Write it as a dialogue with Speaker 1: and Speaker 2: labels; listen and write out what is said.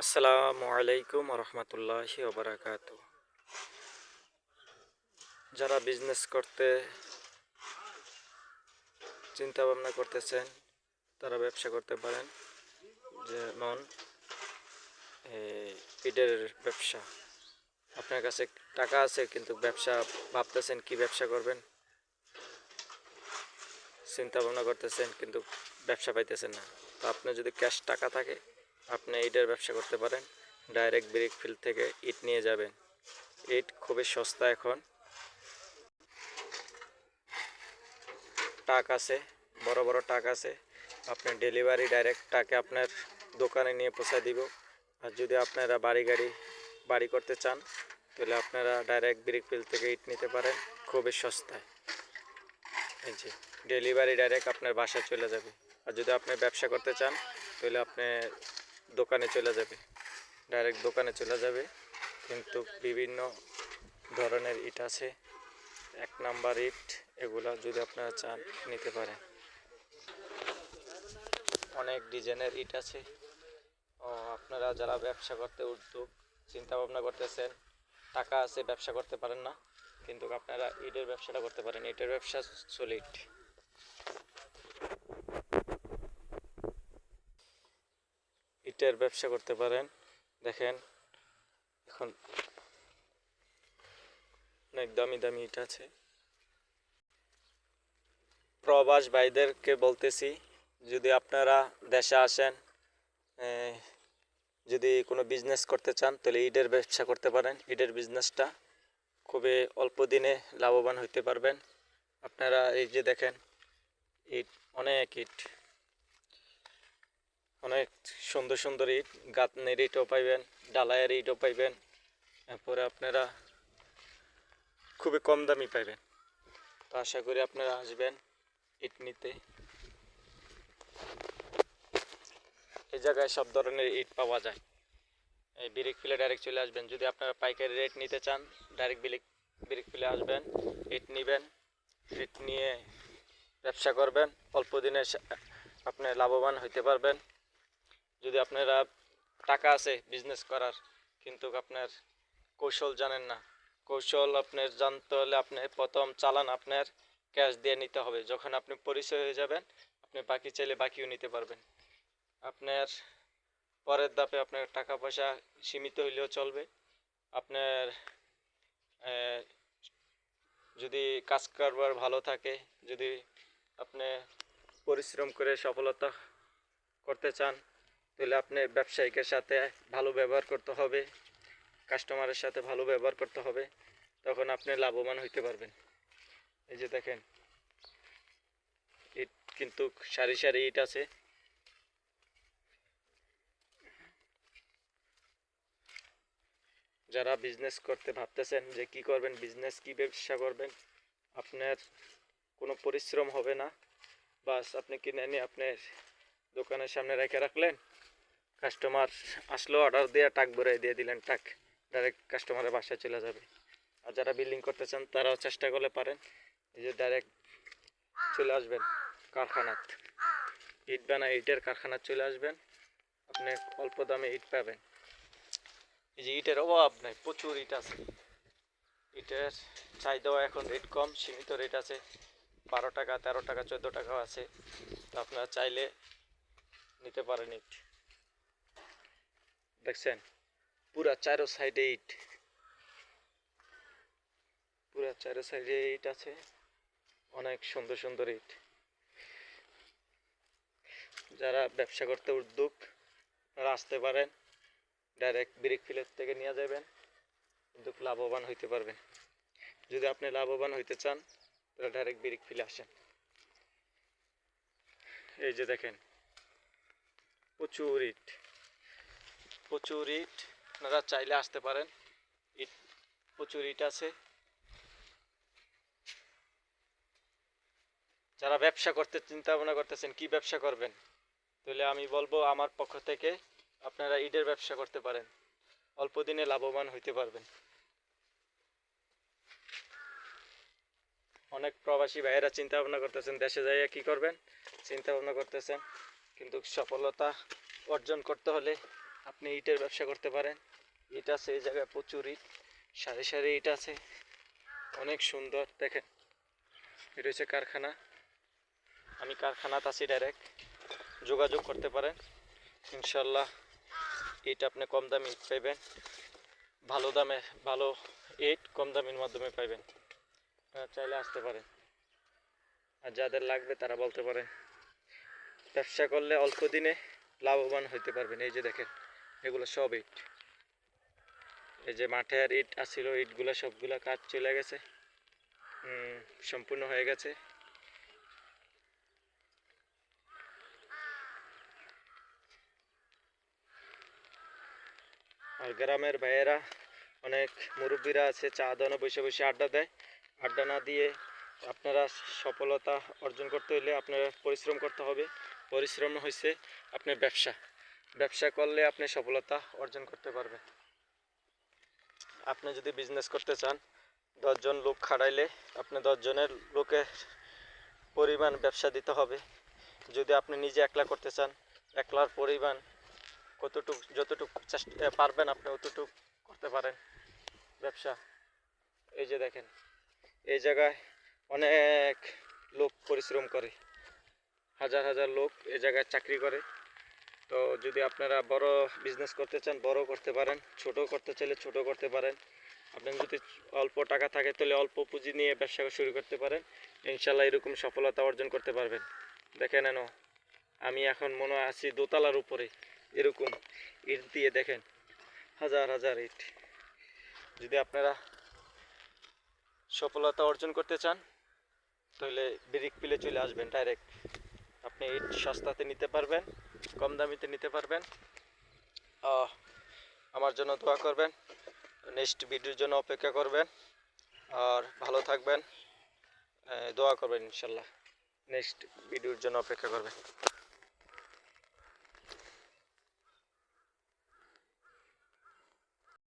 Speaker 1: আসসালামু আলাইকুম রহমতুল্লাহি ওবরাকাত যারা বিজনেস করতে চিন্তা ভাবনা করতেছেন, তারা ব্যবসা করতে পারেন। যেমন ইটের ব্যবসা। আপনার কাছে টাকা আছে, কিন্তু ব্যবসা ভাবতেছেন কি ব্যবসা করবেন? চিন্তা ভাবনা করতেছেন, কিন্তু ব্যবসা পাইতেছেন না। তো আপনার যদি ক্যাশ টাকা থাকে আপনি ইটের ব্যবসা করতে পারেন। ডাইরেক্ট ব্রিক ফিল্ড থেকে ইট নিয়ে যাবেন। ইট খুবই সস্তা এখন। টাক আছে, বড় বড় টাক আছে। আপনার ডেলিভারি ডাইরেক্ট টাকে আপনার দোকানে নিয়ে পৌঁছায় দিব। আর যদি আপনারা বাড়ি গাড়ি, বাড়ি করতে চান, তাহলে আপনারা ডাইরেক্ট ব্রিক ফিল্ড থেকে ইট নিতে পারেন। খুবই সস্তায়। এই যে ডেলিভারি ডাইরেক্ট আপনার বাসায় চলে যাবে। আর যদি আপনি ব্যবসা করতে চান, তাহলে আপনি দোকানে চলে যাবে। ডাইরেক্ট দোকানে চলে যাবে। কিন্তু বিভিন্ন ধরনের ইট আছে। এক নাম্বার ইট, এগুলা যদি আপনারা চান, নিতে পারেন। অনেক ডিজাইনের ইট আছে। ও, আপনারা যারা ব্যবসা করতে উদ্যোগ চিন্তা ভাবনা করতেছেন, টাকা আছে, ব্যবসা করতে পারেন না। কিন্তু আপনারা ইটের ব্যবসাটা করতে পারেন। ইটের ব্যবসা সলিড ইটের ব্যবসা করতে পারেন। দেখেন, এখন অনেক দামি দামি ইট আছে। প্রবাস ভাইদেরকে বলতেছি, যদি আপনারা দেশে আসেন যদি কোনো বিজনেস করতে চান, তাহলে ইটের ব্যবসা করতে পারেন। ইটের বিজনেসটা খুবই অল্প দিনে লাভবান হইতে পারবেন। আপনারা এই যে দেখেন, ইট, অনেক ইট। অনেক সুন্দর সুন্দর ইট গাতনের ইটও পাইবেন ডালায়ের ইটও পাইবেন। এরপরে আপনারা খুবই কম দামি পাইবেন। তো আশা করি আপনারা আসবেন ইট নিতে। এই জায়গায় সব ধরনের ইট পাওয়া যায়। এই বিরিক ফিলে ডাইরেক্ট চলে আসবেন। যদি আপনারা পাইকারি রেট নিতে চান ডাইরেক্ট ব্রিক ব্রিক ফিলে আসবেন, ইট নেবেন, ইট নিয়ে ব্যবসা করবেন, অল্প দিনে আপনি লাভবান হইতে পারবেন। যদি আপনারা টাকা আছে বিজনেস করার, কিন্তু আপনার কৌশল জানেন না, কৌশল আপনার জানতে হলে আপনি প্রথম চালান আপনার ক্যাশ দিয়ে নিতে হবে। যখন আপনি পরিচয় হয়ে যাবেন, আপনি বাকি চাইলে বাকিও নিতে পারবেন। আপনার পরের ধাপে আপনার টাকা পয়সা সীমিত হইলেও চলবে। আপনার যদি কাজ কারবার ভালো থাকে, যদি আপনি পরিশ্রম করে সফলতা করতে চান তাহলে আপনি ব্যবসায়িকের সাথে ভালো ব্যবহার করতে হবে কাস্টমারের সাথে ভালো ব্যবহার করতে হবে, তখন আপনি লাভবান হইতে পারবেন। এই যে দেখেন, ইট কিন্তু সারি সারি ইট আছে। যারা বিজনেস করতে ভাবতেছেন যে কি করবেন বিজনেস কি ব্যবসা করবেন, আপনার কোনো পরিশ্রম হবে না। বাস, আপনি কিনে নিয়ে আপনার দোকানের সামনে রেখে রাখলেন। কাস্টমার আসলো অর্ডার দিয়ে টাক ভরে দিয়ে দিলেন টাক ডাইরেক্ট কাস্টমারের বাসায় চলে যাবে। আর যারা বিল্ডিং করতে চান, তারাও চেষ্টা করলে পারেন। এই যে ডাইরেক্ট চলে আসবেন কারখানাত। ইট বানায় ইটের কারখানাত চলে আসবেন। আপনি অল্প দামে ইট পাবেন। এই যে ইটের অভাব নাই, প্রচুর ইট আছে। ইটের চাহিদাও এখন রেট কম, সীমিত রেট আছে। বারো টাকা, তেরো টাকা, চোদ্দ টাকাও আছে। তো আপনারা চাইলে নিতে পারেন ইট দেখছেন? পুরা চারো সাইডে ইট। পুরা চারো সাইডে ইট আছে। অনেক সুন্দর সুন্দর ইট। যারা ব্যবসা করতে উদ্যোগ তারা আসতে পারেন। ডাইরেক্ট ব্রিক ফিলের থেকে নিয়ে যাবেন। কিন্তু লাভবান হইতে পারবেন। যদি আপনি লাভবান হইতে চান, তাহলে ডাইরেক্ট ব্রিক ফিলে আসেন। এই যে দেখেন, প্রচুর ইট। প্রচুর ইট, আপনারা চাইলে আসতে পারেন। ইট প্রচুর ইট আছে। যারা ব্যবসা করতে চিন্তা ভাবনা করতেছেন, কি ব্যবসা করবেন? তাহলে আমি বলব, আমার পক্ষ থেকে আপনারা ইটের ব্যবসা করতে পারেন। অল্প দিনে লাভবান হইতে পারবেন। অনেক প্রবাসী ভাইয়েরা চিন্তা ভাবনা করতেছেন, দেশে যাইয়া কি করবেন? চিন্তা ভাবনা করতেছেন, কিন্তু সফলতা অর্জন করতে হলে আপনি ইটের ব্যবসা করতে পারেন। ইট আছে, এই জায়গায় প্রচুর ইট। সারি সারি ইট আছে। অনেক সুন্দর, দেখেন। এটা হচ্ছে কারখানা। আমি কারখানাতে আছি ডাইরেক্ট যোগাযোগ করতে পারেন। ইনশাল্লাহ ইট আপনি কম দামে ইট পাইবেন। ভালো দামে, ভালো ইট কম দামের মাধ্যমে পাইবেন। চাইলে আসতে পারেন। আর যাদের লাগবে তারা বলতে পারেন। ব্যবসা করলে অল্প দিনে লাভবান হইতে পারবেন। এই যে দেখেন। এগুলো সব ইট। এই যে মাঠের ইট আসছিল ইটগুলো সবগুলো কাজ চলে গেছে। সম্পূর্ণ হয়ে গেছে। আর গ্রামের ভাইয়েরা, অনেক মুরব্বীরা আছে, চা দানো বসে বসে আড্ডা দেয়। আড্ডা না দিয়ে আপনারা সফলতা অর্জন করতে হলে আপনারা পরিশ্রম করতে হবে। পরিশ্রম হয়েছে আপনার ব্যবসা। ব্যবসা করলে আপনি সফলতা অর্জন করতে পারবেন। আপনি যদি বিজনেস করতে চান দশজন লোক খাড়াইলে আপনি দশজনের লোকের পরিমাণ ব্যবসা দিতে হবে। যদি আপনি নিজে একলা করতে চান, একলার পরিমাণ কতটুক, যতটুকু চেষ্টা পারবেন আপনি অতটুক করতে পারেন ব্যবসা। এই যে দেখেন, এই জায়গায় অনেক লোক পরিশ্রম করে। হাজার হাজার লোক এই জায়গায় চাকরি করে। তো যদি আপনারা বড় বিজনেস করতে চান, বড় করতে পারেন ছোট করতে চাইলে ছোট করতে পারেন। আপনার যদি অল্প টাকা থাকে, তাহলে অল্প পুঁজি নিয়ে ব্যবসা শুরু করতে পারেন। ইনশাল্লাহ এরকম সফলতা অর্জন করতে পারবেন। দেখেন এনো, আমি এখন মনে আছি দোতলার উপরে। এরকম ইট দিয়ে দেখেন, হাজার হাজার ইট। যদি আপনারা সফলতা অর্জন করতে চান, তাহলে ব্রিক পিলে চলে আসবেন, ডাইরেক্ট। আপনি ইট সস্তাতে নিতে পারবেন। কম দামিতে নিতে পারবেন। আমার জন্য দোয়া করবেন। নেক্সট ভিডিওর জন্য অপেক্ষা করবেন। আর ভালো থাকবেন। দোয়া করবেন ইনশাল্লাহ। নেক্সট ভিডিওর জন্য অপেক্ষা করবেন।